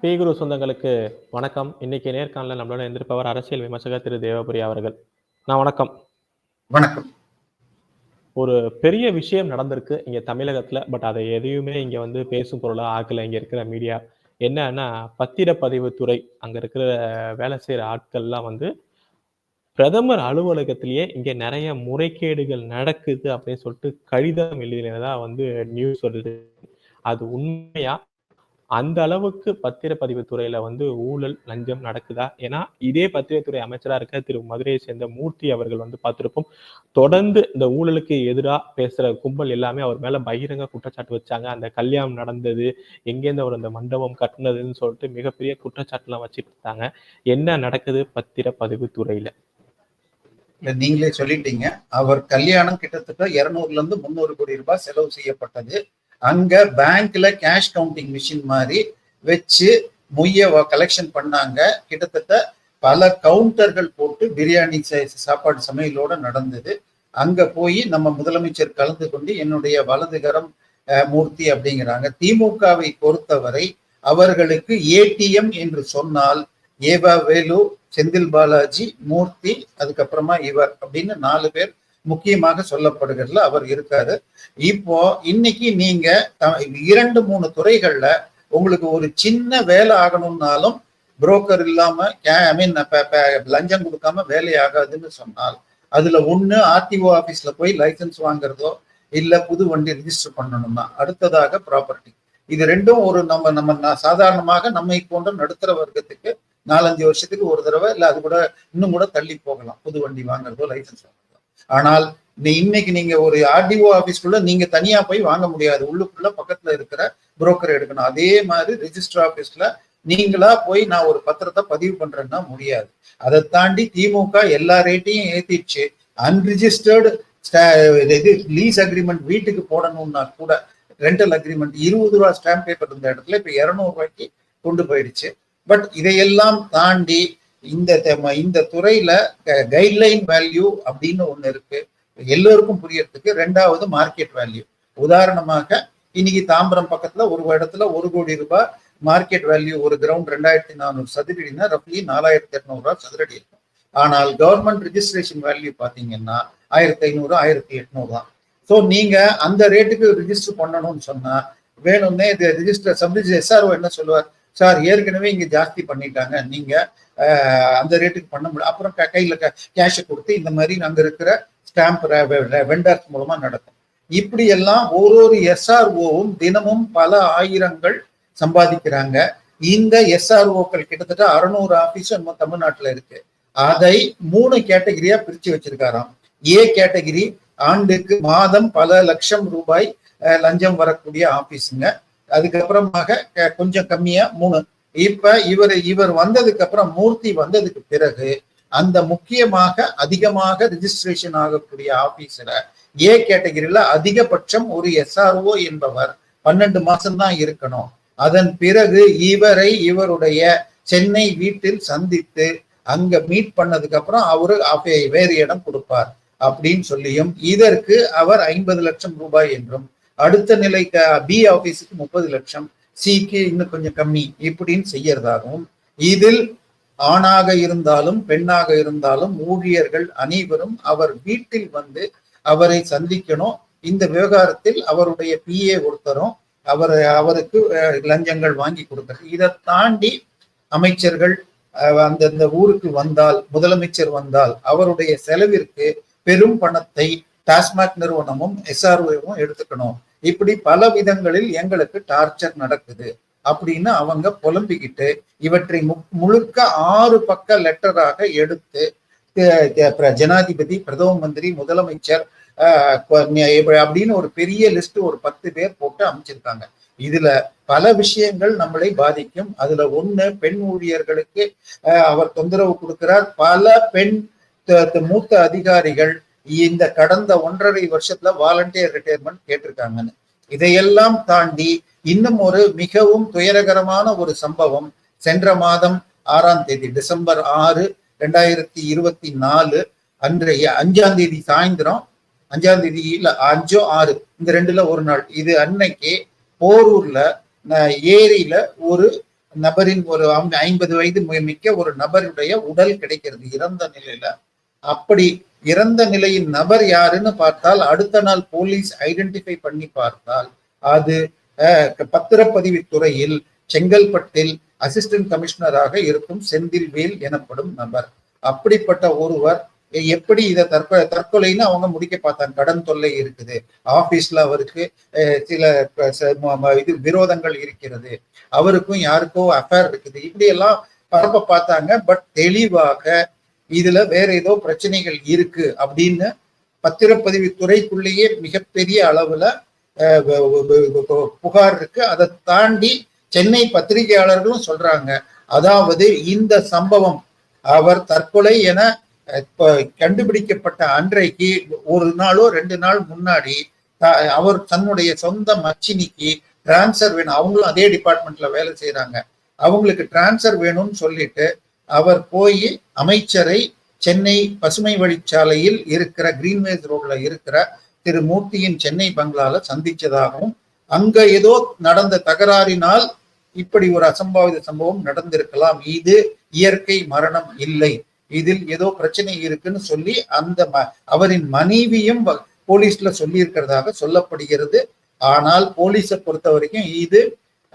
B குரு சொந்தங்களுக்கு வணக்கம். இன்னைக்கு நேர்காணல நம்மளோட இருந்திருப்பவர் அரசியல் விமர்சகர் திரு தேவபுரி அவர்கள். நான் வணக்கம். வணக்கம். ஒரு பெரிய விஷயம் நடந்திருக்கு இங்க தமிழகத்துல பட் அதை எதையுமே இங்க வந்து பேசும் பொருளா ஆக்கல. இங்க இருக்கிற மீடியா என்னன்னா பத்திரப்பதிவு துறை. அங்க இருக்கிற வேலை செய்யற ஆட்கள்லாம் வந்து பிரதமர் அலுவலகத்திலேயே இங்க நிறைய முறைகேடுகள் நடக்குது அப்படின்னு சொல்லிட்டு கடிதம் எழுதினதா வந்து நியூஸ் வருது. அது உண்மையா? அந்த அளவுக்கு பத்திரப்பதிவு துறையில வந்து ஊழல் லஞ்சம் நடக்குதா? ஏன்னா இதே பத்திரத்துறை அமைச்சரா இருக்க திரு. மதுரையை சேர்ந்த மூர்த்தி அவர்கள் வந்து பார்த்திருப்போம். தொடர்ந்து இந்த ஊழலுக்கு எதிராக பேசுற கும்பல் எல்லாமே அவர் மேல பகிரங்க குற்றச்சாட்டு வச்சாங்க. அந்த கல்யாணம் நடந்தது எங்கேருந்து அவர் அந்த மண்டபம் கட்டுனதுன்னு சொல்லிட்டு மிகப்பெரிய குற்றச்சாட்டுலாம் வச்சுட்டு இருந்தாங்க. என்ன நடக்குது பத்திரப்பதிவு துறையில? இல்ல நீங்களே சொல்லிட்டீங்க. அவர் கல்யாணம் கிட்டத்தட்ட இருநூறுல இருந்து முந்நூறு கோடி ரூபாய் செலவு செய்யப்பட்டது. அங்க பேங்க்ல கேஷ் கவுண்டிங் மிஷின் மாதிரி வச்சு மொய்ய கலெக்ஷன் பண்ணாங்க. கிட்டத்தட்ட பல கவுண்டர்கள் போட்டு பிரியாணி சாப்பாடு சமையலோட நடந்தது. அங்க போய் நம்ம முதலமைச்சர் கலந்து கொண்டு என்னுடைய வலதுகரம் மூர்த்தி அப்படிங்கிறாங்க. திமுகவை பொறுத்தவரை அவர்களுக்கு ஏடிஎம் என்று சொன்னால் ஏவா வேலு செந்தில் பாலாஜி மூர்த்தி அதுக்கப்புறமா இவர் அப்படின்னு நாலு பேர் முக்கியமாக சொல்லப்படுகிறதுல அவர் இருக்காரு. இப்போ இன்னைக்கு நீங்க இரண்டு மூணு துறைகள்ல உங்களுக்கு ஒரு சின்ன வேலை ஆகணும்னாலும் புரோக்கர் இல்லாம ஐ மீன் லஞ்சம் கொடுக்காம வேலை ஆகாதுன்னு சொன்னால் அதுல ஒண்ணு ஆர்டிஓ ஆபீஸ்ல போய் லைசன்ஸ் வாங்குறதோ இல்ல புது வண்டி ரிஜிஸ்டர் பண்ணணும்னா அடுத்ததாக ப்ராப்பர்ட்டி இது ரெண்டும் ஒரு நம்ம நம்ம சாதாரணமாக நம்மை போன்ற நடுத்தர வர்க்கத்துக்கு நாலஞ்சு வருஷத்துக்கு ஒரு தடவை இல்ல அது கூட இன்னும் கூட தள்ளி போகலாம். புது வண்டி வாங்குறதோ லைசன்ஸ் வாங்குறதோ. ஆனால் இன்னைக்கு நீங்க ஒரு ஆர்டிஓ ஆபீஸ்க்குள்ள நீங்க தனியா போய் வாங்க முடியாது. உள்ளுக்குள்ள பக்கத்துல இருக்கிற புரோக்கர் எடுக்கணும். அதே மாதிரி ரிஜிஸ்டர் ஆபீஸ்ல நீங்களா போய் நான் ஒரு பத்திரத்தை பதிவு பண்றேன்னா முடியாது. அதை தாண்டி திமுக எல்லா ரேட்டையும் ஏத்திடுச்சு. அன்ரிஜிஸ்டர்டு இது லீஸ் அக்ரிமெண்ட் வீட்டுக்கு போடணும்னா கூட ரெண்டல் அக்ரிமெண்ட் இருபது ரூபா ஸ்டாம்ப் பேப்பர் இருந்த இடத்துல இப்ப இருநூறு ரூபாய்க்கு கொண்டு போயிடுச்சு. பட் இதையெல்லாம் தாண்டி இந்த இந்த துறையில கைட்லைன் வேல்யூ அப்படின்னு ஒண்ணு இருக்கு. எல்லோருக்கும் புரியறதுக்கு ரெண்டாவது மார்க்கெட் வேல்யூ உதாரணமாக இன்னைக்கு தாம்பரம் பக்கத்துல ஒரு இடத்துல ஒரு கோடி ரூபாய் மார்க்கெட் வேல்யூ ஒரு கிரவுண்ட் ரெண்டாயிரத்தி நானூறு சதுரடினா ரஃப்லி நாலாயிரத்தி எட்நூறு சதுரடி இருக்கும். ஆனால் கவர்மெண்ட் ரிஜிஸ்ட்ரேஷன் வேல்யூ பாத்தீங்கன்னா ஆயிரத்தி ஐநூறு ஆயிரத்தி எட்நூறு தான். ஸோ நீங்க அந்த ரேட்டுக்கு ரிஜிஸ்டர் பண்ணணும்னு சொன்னா வேணும்னே இது ரிஜிஸ்டர் சப் எஸ்ஆர்ஓ என்ன சொல்லுவார்? சார் ஏற்கனவே இங்க ஜாஸ்தி பண்ணிட்டாங்க. நீங்க அந்த ரேட்டுக்கு பண்ண முடியும் அப்புறம் கையில் கேஷை கொடுத்து இந்த மாதிரி நாங்கள் இருக்கிற ஸ்டாம்ப் வெண்டர்ஸ் மூலமா நடக்கும். இப்படி எல்லாம் ஒரு ஒரு எஸ்ஆர்ஓவும் தினமும் பல ஆயிரங்கள் சம்பாதிக்கிறாங்க. இந்த எஸ்ஆர்ஓக்கள் கிட்டத்தட்ட அறுநூறு ஆபீஸ் நம்ம தமிழ்நாட்டில் இருக்கு. அதை மூணு கேட்டகிரியா பிரிச்சு வச்சிருக்காராம். ஏ கேட்டகிரி ஆண்டுக்கு மாதம் பல லட்சம் ரூபாய் லஞ்சம் வரக்கூடிய ஆபீஸுங்க அதுக்கப்புறமாக கொஞ்சம் கம்மியா மூணு இப்ப இவர் இவர் வந்ததுக்கு அப்புறம் மூர்த்தி வந்ததுக்கு பிறகு அந்த முக்கியமாக அதிகமாக ரிஜிஸ்ட்ரேஷன் ஆகக்கூடிய ஆபீஸ்ல ஏ கேட்டகரியில அதிகபட்சம் ஒரு எஸ்ஆர்ஓ என்பவர் பன்னெண்டு மாசம் தான் இருக்கணும். அதன் பிறகு இவரை இவருடைய சென்னை வீட்டில் சந்தித்து அங்க மீட் பண்ணதுக்கு அப்புறம் அவரு வேறு இடம் கொடுப்பார் அப்படின்னு சொல்லியும் இதற்கு அவர் ஐம்பது லட்சம் ரூபாய் என்றும் அடுத்த நிலை பி ஆபீஸுக்கு முப்பது லட்சம் சிக்கு இன்னும் கொஞ்சம் கம்மி இப்படின்னு செய்யறதாகவும் இதில் ஆணாக இருந்தாலும் பெண்ணாக இருந்தாலும் ஊழியர்கள் அனைவரும் அவர் வீட்டில் வந்து அவரை சந்திக்கணும். இந்த விவகாரத்தில் அவருடைய பிஏ ஒருத்தரும் அவர் அவருக்கு லஞ்சங்கள் வாங்கி கொடுக்கிறது இதை தாண்டி அமைச்சர்கள் அந்தந்த ஊருக்கு வந்தால் முதலமைச்சர் வந்தால் அவருடைய செலவிற்கு பெரும் பணத்தை டாஸ்மாக் நிறுவனமும் எஸ்ஆர்ஓவும் எடுத்துக்கணும். இப்படி பல விதங்களில் எங்களுக்கு டார்ச்சர் நடக்குது. அப்படின்னு அவங்க புலம்பிக்கிட்டு இவற்றை முழுக்க ஆறு பக்க லெட்டராக எடுத்து ஜனாதிபதி பிரதம மந்திரி முதலமைச்சர் அப்படின்னு ஒரு பெரிய லிஸ்ட் ஒரு பத்து பேர் போட்டு அமைச்சிருக்காங்க. இதுல பல விஷயங்கள் நம்மளை பாதிக்கும். அதுல ஒண்ணு பெண் ஊழியர்களுக்கு அவர் தொந்தரவு கொடுக்கிறார். பல பெண் மூத்த அதிகாரிகள் இந்த கடந்த ஒன்றரை வருஷத்துல வாலண்டியர் ரிட்டையர்மெண்ட் கேட்டிருக்காங்கன்னு. இதையெல்லாம் தாண்டி இன்னும் ஒரு மிகவும் துயரகரமான ஒரு சம்பவம் சென்ற மாதம் ஆறாம் தேதி டிசம்பர் ஆறு ரெண்டாயிரத்தி இருபத்தி நாலு அன்றைய அஞ்சாம் தேதி சாயந்தரம் அஞ்சாம் தேதி இல்ல அஞ்சோ ஆறு இந்த ரெண்டுல ஒரு நாள். இது அன்னைக்கு போரூர்ல ஏரியில ஒரு நபரின் ஒரு ஐம்பது வயது மிக்க ஒரு நபருடைய உடல் கிடைக்கிறது. இறந்த நிலையில. அப்படி இறந்த நிலையின் நபர் யாருன்னு பார்த்தால் அடுத்த நாள் போலீஸ் ஐடென்டிஃபை பண்ணி பார்த்தால் அது பத்திரப்பதிவுத்துறையில் செங்கல்பட்டில் அசிஸ்டன்ட் கமிஷனராக இருக்கும் செந்தில்வேல் எனப்படும் நபர். அப்படிப்பட்ட ஒருவர் எப்படி இதை தற்கொலை தற்கொலைன்னு அவங்க முடிக்க பார்த்தாங்க. கடன் தொல்லை இருக்குது. ஆபீஸ்ல அவருக்கு சில இது விரோதங்கள் இருக்கிறது. அவருக்கும் யாருக்கோ அஃபேர் இருக்குது. இப்படி எல்லாம் பரப்ப பார்த்தாங்க. பட் தெளிவாக இதுல வேற ஏதோ பிரச்சனைகள் இருக்கு அப்படின்னு பத்திரப்பதிவு துறைக்குள்ளேயே மிகப்பெரிய அளவுல புகார் இருக்கு. அதை தாண்டி சென்னை பத்திரிகையாளர்களும் சொல்றாங்க. அதாவது இந்த சம்பவம் அவர் தற்கொலை என இப்ப கண்டுபிடிக்கப்பட்ட அன்றைக்கு ஒரு நாளோ ரெண்டு நாள் முன்னாடி அவர் தன்னுடைய சொந்த மச்சினிக்கு டிரான்ஸ்ஃபர் வேணும். அவங்களும் அதே டிபார்ட்மெண்ட்ல வேலை செய்யறாங்க அவங்களுக்கு டிரான்ஸ்ஃபர் வேணும்னு சொல்லிட்டு அவர் போய் அமைச்சரை சென்னை பசுமை வழிச்சாலையில் இருக்கிற கிரீன்வேஸ் ரோட்ல இருக்கிற திரு மூர்த்தியின் சென்னை பங்களால சந்திச்சதாகவும் அங்க ஏதோ நடந்த தகராறினால் இப்படி ஒரு அசம்பாவித சம்பவம் நடந்திருக்கலாம். இது இயற்கை மரணம் இல்லை. இதில் ஏதோ பிரச்சனை இருக்குன்னு சொல்லி அந்த ம- அவரின் மனைவியும் போலீஸ்ல சொல்லி இருக்கிறதாக சொல்லப்படுகிறது. ஆனால் போலீஸை பொறுத்த வரைக்கும் இது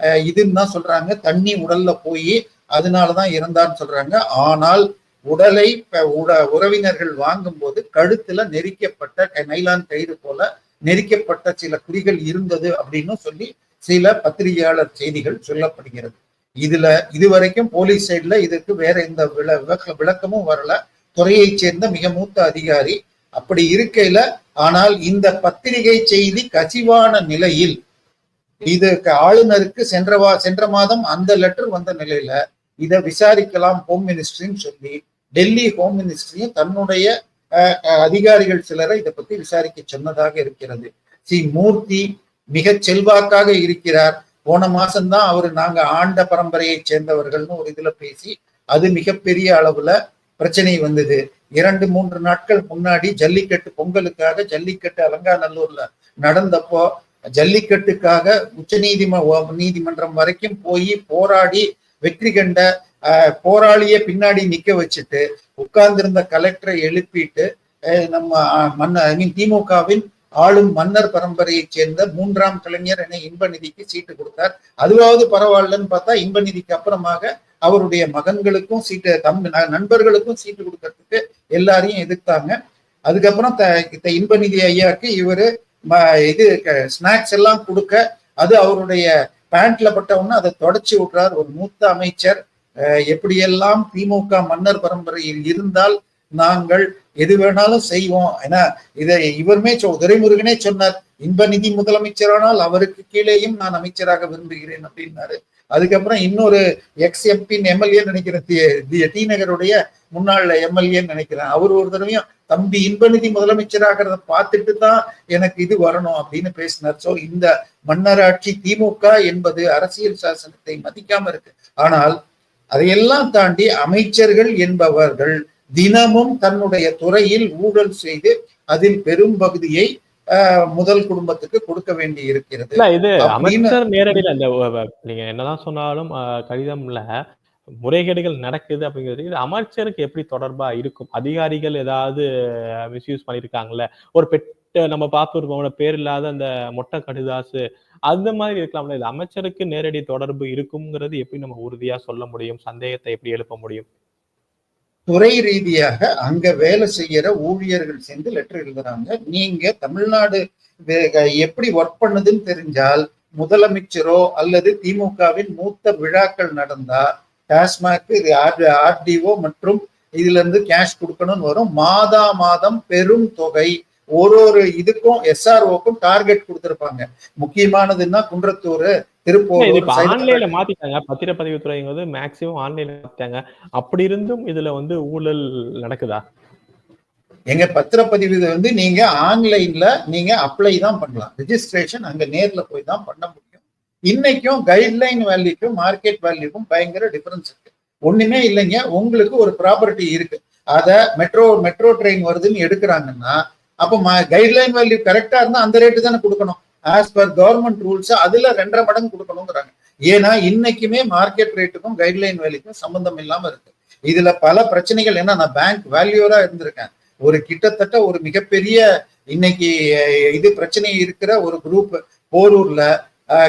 அஹ், இதுன்னு தான் சொல்றாங்க. தண்ணி உடல்ல போய் அதனாலதான் இறந்தான்னு சொல்றாங்க. ஆனால் உடலை உறவினர்கள் வாங்கும் உறவினர்கள் வாங்கும்போது கழுத்துல நெரிக்கப்பட்ட நைலான் கயிறு போல நெரிக்கப்பட்ட சில குறிகள் இருந்தது அப்படின்னு சொல்லி சில பத்திரிகையாளர் செய்திகள் சொல்லப்படுகிறது. இதுல இதுவரைக்கும் போலீஸ் சைடுல இதுக்கு வேற எந்த விள விளக்கமும் வரல. துறையைச் சேர்ந்த மிக மூத்த அதிகாரி அப்படி இருக்கையில ஆனால் இந்த பத்திரிகை செய்தி கசிவான நிலையில் இது ஆளுநருக்கு சென்றவா சென்ற மாதம் அந்த லெட்டர் வந்த நிலையில இதை விசாரிக்கலாம் ஹோம் மினிஸ்ட்ரின்னு சொல்லி டெல்லி ஹோம் மினிஸ்ட்ரியும் தன்னுடைய அதிகாரிகள் சிலரை இதை பத்தி விசாரிக்க சொன்னதாக இருக்கிறது. சி மூர்த்தி மிக செல்வாக்காக இருக்கிறார். போன மாசம்தான் அவர் நாங்க ஆண்ட பரம்பரையை சேர்ந்தவர்கள்னு ஒரு இதுல பேசி அது மிகப்பெரிய அளவுல பிரச்சனை வந்தது. இரண்டு மூன்று நாட்கள் முன்னாடி ஜல்லிக்கட்டு பொங்கலுக்காக ஜல்லிக்கட்டு அலங்காநல்லூர்ல நடந்தப்போ ஜல்லிக்கட்டுக்காக உச்ச நீதிம நீதிமன்றம் வரைக்கும் போய் போராடி வெற்றி கண்ட அஹ், போராளிய பின்னாடி நிக்க வச்சுட்டு உட்கார்ந்திருந்த கலெக்டரை எழுப்பிட்டு நம்ம மன்னர் மன்ன ஐ மீன் திமுகவின் ஆளும் மன்னர் பரம்பரையைச் சேர்ந்த மூன்றாம் கலைஞர் என இன்பநிதிக்கு சீட்டு கொடுத்தார். அதுவாவது பரவாயில்லன்னு பார்த்தா இன்பநிதிக்கு அப்புறமாக அவருடைய மகன்களுக்கும் சீட்டு தம் ந- நண்பர்களுக்கும் சீட்டு கொடுக்கறதுக்கு எல்லாரையும் எதிர்த்தாங்க. அதுக்கப்புறம் த- இன்பநிதி ஐயாக்கு இவரு ம- இது ஸ்நாக்ஸ் எல்லாம் கொடுக்க அது அவருடைய பேண்ட்ல பட்டவுடனே அதை தொடச்சி விடுறார் ஒரு மூத்த அமைச்சர். எப்படியெல்லாம் திமுக மன்னர் பரம்பரையில் இருந்தால் நாங்கள் எது வேணாலும் செய்வோம். ஏன்னா இதை இவருமே சொ- துரைமுருகனே சொன்னார். இன்பநிதி முதலமைச்சரானால் அவருக்கு கீழேயும் நான் அமைச்சராக விரும்புகிறேன் அப்படின்னாரு. அதுக்கப்புறம் இன்னொரு எக்ஸ் எம்பின் எம்எல்ஏ நினைக்கிறேன் தி- டி நகருடைய முன்னாள் எம்எல்ஏன்னு நினைக்கிறேன். அவர் ஒரு தடவையும் தம்பி இன்பநிதி முதலமைச்சராகிறத பார்த்துட்டு தான் எனக்கு இது வரணும் அப்படின்னு பேசினார். சோ இந்த மன்னராட்சி திமுக என்பது அரசியல் சாசனத்தை மதிக்காம இருக்கு. ஆனால் அதையெல்லாம் தாண்டி அமைச்சர்கள் என்பவர்கள் தினமும் தன்னுடைய துறையில் ஊழல் செய்து அதில் பெரும் பகுதியை முதல் குடும்பத்துக்கு கொடுக்க வேண்டி இருக்கிறது. இது அமைச்சர் நேரடியில் அந்த நீங்க என்னதான் சொன்னாலும் கடிதம்ல முறைகேடுகள் நடக்குது அப்படிங்கிறது இது அமைச்சருக்கு எப்படி தொடர்பா இருக்கும்? அதிகாரிகள் ஏதாவது மிஸ்யூஸ் பண்ணிருக்காங்கல்ல? ஒரு பெட்ட நம்ம பார்த்துருப்போம் பேர் இல்லாத அந்த மொட்டை கடிதாசு அந்த மாதிரி இருக்கலாம்ல? இது அமைச்சருக்கு நேரடி தொடர்பு இருக்குங்கிறது எப்படி நம்ம உறுதியா சொல்ல முடியும்? சந்தேகத்தை எப்படி எழுப்ப முடியும்? துறை ரீதியாக அங்க வேலை செய்யற ஊழியர்கள் சேர்ந்து லெட்டர் எழுதுறாங்க. நீங்க தமிழ்நாடு எப்படி ஒர்க் பண்ணுதுன்னு தெரிஞ்சால் முதலமைச்சரோ அல்லது திமுகவின் மூத்த விழாக்கள் நடந்தா டாஸ்மாக் ஆர்டிஓ மற்றும் இதுல இருந்து கேஷ் கொடுக்கணும்னு வரும். மாதா மாதம் பெரும் தொகை ஒரு ஒரு இதுக்கும் எஸ்ஆர்ஓக்கும் டார்கெட் கொடுத்திருப்பாங்க. முக்கியமானதுன்னா குன்றத்தூர் திருப்பூர். ஆன்லைன்ல மாத்திட்டாங்க. பத்திரப்பதிவு துறைங்கிறது மேக்சிமம் ஆன்லைன்ல மாத்திட்டாங்க. அப்படி இருந்தும் இதுல வந்து ஊழல் நடக்குதா? எங்க பத்திரப்பதிவு வந்து நீங்க ஆன்லைன்ல நீங்க அப்ளை தான் பண்ணலாம். ரெஜிஸ்ட்ரேஷன் அங்க நேர்ல போய் தான் பண்ண முடியும். இன்னைக்கும் கைட்லைன் வேல்யூக்கும் மார்க்கெட் வேல்யூக்கும் பயங்கர டிஃபரன்ஸ் இருக்கு. ஒண்ணுமே இல்லைங்க. உங்களுக்கு ஒரு ப்ராப்பர்ட்டி இருக்கு. அத மெட்ரோ மெட்ரோ ட்ரெயின் வருதுன்னு எடுக்கிறாங்கன்னா அப்போ கைட்லைன் வேல்யூ கரெக்டா இருந்தா அந்த ரேட்டு தானே கொடுக்கணும். ஆஸ் பர் கவர்மெண்ட் ரூல்ஸ் அதுல ரெண்டரை மடங்கு கொடுக்கணுங்கிறாங்க ஏன்னா இன்னைக்குமே மார்க்கெட் ரேட்டுக்கும் கைட்லைன் வேலைக்கும் சம்பந்தம் இல்லாம இருக்கு. இதுல பல பிரச்சனைகள் ஏன்னா நான் பேங்க் வேல்யூரா இருந்திருக்கேன். ஒரு கிட்டத்தட்ட ஒரு மிகப்பெரிய இன்னைக்கு இது பிரச்சனை இருக்கிற ஒரு குரூப் போரூர்ல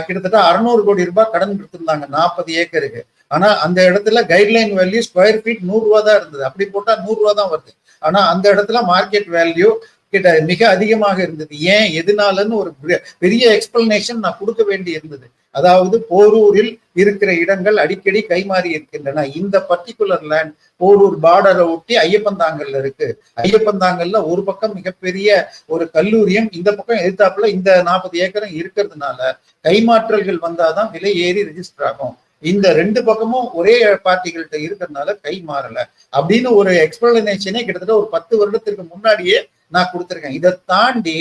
கிட்டத்தட்ட அறுநூறு கோடி ரூபாய் கடன் கொடுத்துருந்தாங்க நாற்பது ஏக்கருக்கு. ஆனா அந்த இடத்துல கைட்லைன் வேல்யூ ஸ்கொயர் ஃபீட் நூறு ரூபா தான் இருந்தது. அப்படி போட்டா நூறு ரூபா தான் வருது. ஆனா அந்த இடத்துல மார்க்கெட் வேல்யூ கிட்ட மிக அதிகமாக இருந்தது. ஏன்? எதனாலன்னு ஒரு பெரிய- எக்ஸ்பிளனேஷன் நான் கொடுக்க வேண்டி இருந்தது. அதாவது போரூரில் இருக்கிற இடங்கள் அடிக்கடி கைமாறி இருக்கின்றன. இந்த பர்டிகுலர் லேண்ட் போரூர் பார்டரை ஒட்டி ஐயப்பந்தாங்கல்ல இருக்கு. ஐயப்பந்தாங்கல்ல ஒரு பக்கம் மிகப்பெரிய ஒரு கல்லூரியும் இந்த பக்கம் எதிர்த்தாப்புல இந்த நாற்பது ஏக்கரும் இருக்கிறதுனால கைமாற்றல்கள் வந்தாதான் விலை ஏறி ரெஜிஸ்டர் ஆகும். இந்த ரெண்டு பக்கமும் ஒரே பார்ட்டிகள்கிட்ட இருக்கிறதுனால கை மாறல அப்படின்னு ஒரு எக்ஸ்பிளனேஷனே கிட்டத்தட்ட ஒரு பத்து வருடத்திற்கு முன்னாடியே நான் கொடுத்துருக்கேன். இதை தாண்டி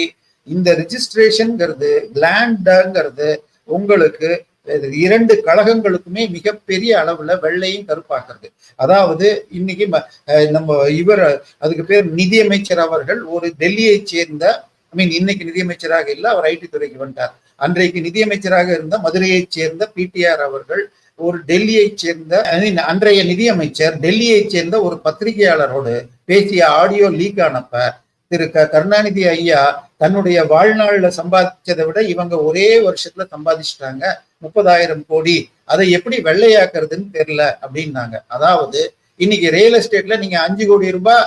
இந்த ரிஜிஸ்ட்ரேஷன்ங்கிறது லேண்டுங்கிறது உங்களுக்கு இரண்டு கழகங்களுக்குமே மிகப்பெரிய அளவுல வெள்ளையும் கருப்பாக்குறது அதாவது இன்னைக்கு நம்ம இவர் அதுக்கு பேர் நிதியமைச்சர் அவர்கள் ஒரு டெல்லியை சேர்ந்த ஐ மீன் இன்னைக்கு நிதியமைச்சராக இல்லை அவர் ஐடி துறைக்கு வந்தார் அன்றைக்கு நிதியமைச்சராக இருந்த மதுரையைச் சேர்ந்த பிடிஆர் அவர்கள் ஒரு டெல்லியை சேர்ந்த அன்றைய நிதியமைச்சர் டெல்லியை சேர்ந்த ஒரு பத்திரிகையாளரோடு பேசிய ஆடியோ லீக் ஆனப்ப திரு க கருணாநிதி ஐயா தன்னுடைய வாழ்நாள்ல சம்பாதிச்சதை விட இவங்க ஒரே வருஷத்துல சம்பாதிச்சிட்டாங்க. முப்பதாயிரம் கோடி. அதை எப்படி வெள்ளையாக்குறதுன்னு தெரியல அப்படின்னாங்க. அதாவது இன்னைக்கு ரியல் எஸ்டேட்ல நீங்க அஞ்சு கோடி ரூபாய்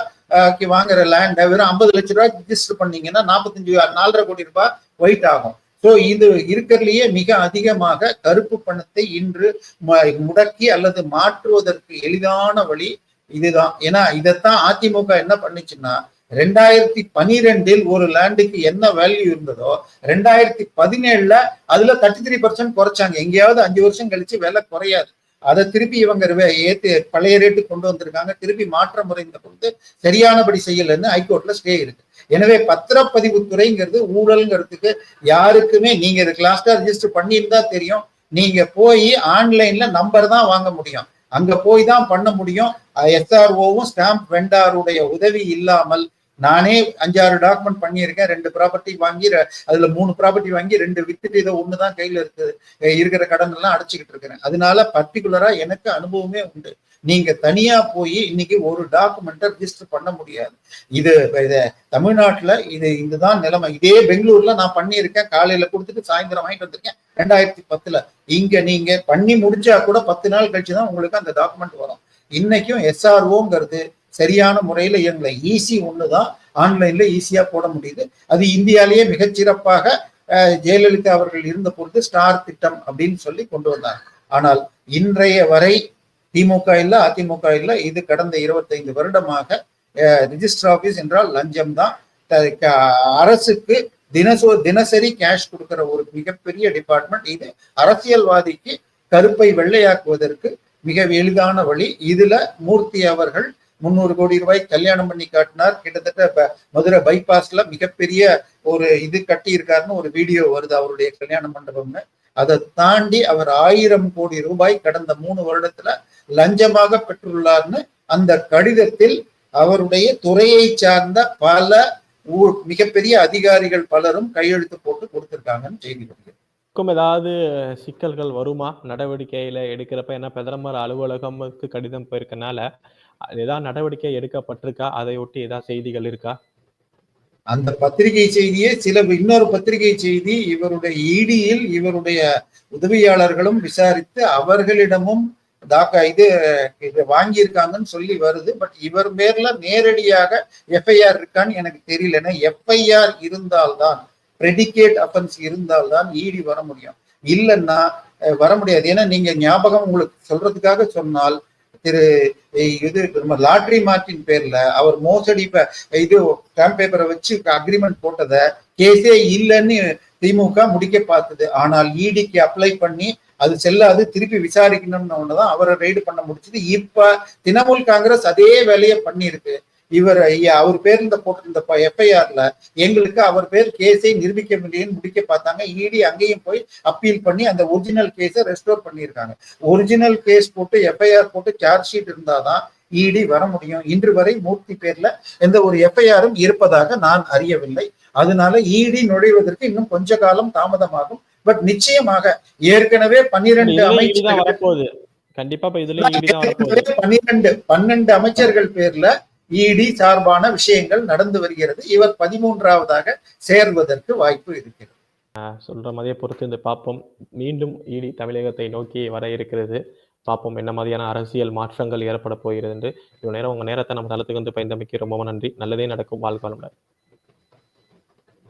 வாங்குற லேண்டை வெறும் ஐம்பது லட்ச ரூபாய் ரிஜிஸ்டர் பண்ணீங்கன்னா நாற்பத்தஞ்சு நாலரை கோடி ரூபாய் ஒயிட் ஆகும். ஸோ இது இருக்கிறதுலயே மிக அதிகமாக கருப்பு பணத்தை இன்று முடக்கி அல்லது மாற்றுவதற்கு எளிதான வழி இதுதான். ஏன்னா இதைத்தான் அதிமுக என்ன பண்ணுச்சுன்னா ரெண்டாயிரத்தி பனிரெண்டில் ஒரு லேண்டுக்கு என்ன வேல்யூ இருந்ததோ ரெண்டாயிரத்தி பதினேழுல அதுல தேர்ட்டி த்ரீ பர்சன்ட் குறைச்சாங்க. எங்கேயாவது அஞ்சு வருஷம் கழிச்சு விலை குறையாது. அதை திருப்பி இவங்க வே- ஏத்து பழைய ரேட்டு கொண்டு வந்திருக்காங்க. திருப்பி மாற்ற முறைந்த பொழுது சரியானபடி செய்யலன்னு ஹைகோர்ட்ல ஸ்டே இருக்கு. எனவே பத்திரப்பதிவு துறைங்கிறது ஊழல்ங்கிறதுக்கு யாருக்குமே நீங்க இதுக்கு லாஸ்டா ரிஜிஸ்டர் பண்ணியிருந்தா தெரியும். நீங்க போய் ஆன்லைன்ல நம்பர் தான் வாங்க முடியும். அங்க போய் தான் பண்ண முடியும். எஸ்ஆர்ஓவும் ஸ்டாம்ப் வெண்டாருடைய உதவி இல்லாமல் நானே அஞ்சாறு டாக்குமெண்ட் பண்ணியிருக்கேன் ரெண்டு ப்ராப்பர்ட்டி வாங்கி அதுல மூணு ப்ராப்பர்ட்டி வாங்கி ரெண்டு வித்துட்டு இதை ஒண்ணுதான் கையில இருக்குது இருக்கிற கடன் எல்லாம் அடைச்சிக்கிட்டு இருக்கிறேன். அதனால பர்டிகுலரா எனக்கு அனுபவமே உண்டு. நீங்க தனியா போய் இன்னைக்கு ஒரு டாக்குமெண்ட்டை ரிஜிஸ்டர் பண்ண முடியாது. இது இதை தமிழ்நாட்டுல இது இதுதான் நிலைமை. இதே பெங்களூர்ல நான் பண்ணியிருக்கேன். காலையில கொடுத்துட்டு சாயந்தரம் வாங்கிட்டு வந்திருக்கேன். ரெண்டாயிரத்தி பத்துல. இங்க நீங்க பண்ணி முடிச்சா கூட பத்து நாள் கழிச்சு தான் உங்களுக்கு அந்த டாக்குமெண்ட் வரும். இன்னைக்கும் எஸ்ஆர்ஓங்கிறது சரியான முறையில் எங்களை ஈஸி ஒன்று தான் ஆன்லைனில் ஈஸியாக போட முடியுது. அது இந்தியாலேயே மிகச்சிறப்பாக ஜெயலலிதா அவர்கள் இருந்த பொழுது ஸ்டார் திட்டம் அப்படின்னு சொல்லி கொண்டு வந்தாங்க. ஆனால் இன்றைய வரை திமுக இல்லை அதிமுக இல்லை இது கடந்த இருபத்தைந்து வருடமாக ரிஜிஸ்டர் ஆஃபீஸ் என்றால் லஞ்சம் தான் அரசுக்கு தினசோ தினசரி கேஷ் கொடுக்கிற ஒரு மிகப்பெரிய டிபார்ட்மெண்ட் இது. அரசியல்வாதிக்கு கருப்பை வெள்ளையாக்குவதற்கு மிக எளிதான வழி. இதுல மூர்த்தி அவர்கள் முந்நூறு கோடி ரூபாய் கல்யாணம் பண்ணி காட்டினார். கிட்டத்தட்ட மதுரை பைபாஸ்ல மிகப்பெரிய ஒரு இது கட்டி இருக்காருன்னு ஒரு வீடியோ வருது அவருடைய கல்யாண மண்டபம்னு. அதை தாண்டி அவர் ஆயிரம் கோடி ரூபாய் கடந்த மூணு வருடத்துல லஞ்சமாக பெற்றுள்ளார்னு அந்த கடிதத்தில் அவருடைய துறையை சார்ந்த பல மிகப்பெரிய அதிகாரிகள் பலரும் கையெழுத்து போட்டு கொடுத்திருக்காங்கன்னு செய்தி வருகிறது. இருக்கும் ஏதாவது சிக்கல்கள் வருமா? நடவடிக்கையில எடுக்கிறப்ப ஏன்னா பிரதமர் அலுவலகமுக்கு கடிதம் போயிருக்கனால ஏதாவது நடவடிக்கை எடுக்கப்பட்டிருக்கா? அதை ஒட்டி ஏதாவது செய்திகள் இருக்கா? அந்த பத்திரிகை செய்தியே சில இன்னொரு பத்திரிகை செய்தி இவருடைய இடியில் இவருடைய உதவியாளர்களும் விசாரித்து அவர்களிடமும் தாக்கா இது இது வாங்கியிருக்காங்கன்னு சொல்லி வருது. பட் இவர் மேல நேரடியாக எஃப்ஐஆர் இருக்கான்னு எனக்கு தெரியல. எஃப்ஐஆர் இருந்தால்தான் ப்ரெடிகேட் அஃபென்ஸ் இருந்தால்தான் இடி வர முடியும். இல்லைன்னா வர முடியாது. ஏன்னா நீங்க ஞாபகம் உங்களுக்கு சொல்றதுக்காக சொன்னால் திரு இது நம்ம லாட்ரி மார்க்கின் பேர்ல அவர் மோசடி இது ஸ்டாம்ப் பேப்பரை வச்சு அக்ரிமெண்ட் போட்டதை கேஸே இல்லைன்னு திமுக முடிக்க பார்த்தது. ஆனால் இடிக்கு அப்ளை பண்ணி அது செல்லாது திருப்பி விசாரிக்கணும்னு ஒண்ணுதான் அவரை ரைடு பண்ண முடிச்சது. இப்ப திரிணாமுல் காங்கிரஸ் அதே வேலையை பண்ணியிருக்கு. இவர் அவர் பேர் இந்த போட்டிருந்த எஃப்ஐஆர்ல எங்களுக்கு அவர் பேர் கேஸை நிரூபிக்க முடியும்னு முடிக்க பார்த்தாங்க. இடி அங்கேயும் போய் அப்பீல் பண்ணி அந்த ஒரிஜினல் கேஸை ரெஸ்டோர் பண்ணியிருக்காங்க. ஒரிஜினல் கேஸ் போட்டு எஃப்ஐஆர் போட்டு சார்ஜ் ஷீட் இருந்தாதான் இடி வர முடியும். இன்று வரை மூர்த்தி பேர்ல எந்த ஒரு எஃப்ஐஆரும் இருப்பதாக நான் அறியவில்லை. அதனால இடி நுழைவதற்கு இன்னும் கொஞ்ச காலம் தாமதமாகும். பட் நிச்சயமாக ஏற்கனவே பன்னிரண்டு அமைச்சர்கள் பன்னிரண்டு பன்னெண்டு அமைச்சர்கள் பேர்ல இடி சார்பான விஷயங்கள் நடந்து வருகிறது. இவர் பதிமூன்றாவதாக சேர்வதற்கு வாய்ப்பு இருக்கிறது. சொல்ற மாதிரியே பொறுத்து இந்த பார்ப்போம். மீண்டும் இடி தமிழகத்தை நோக்கி வர இருக்கிறது. பார்ப்போம் என்ன மாதிரியான அரசியல் மாற்றங்கள் ஏற்பட போகிறது என்று. இவ்வளவு நேரம் உங்க நேரத்தை நம்ம தளத்துக்கு வந்து பயந்தமைக்கு ரொம்ப நன்றி. நல்லதே நடக்கும். வாழ்க்கை வளமுடன்.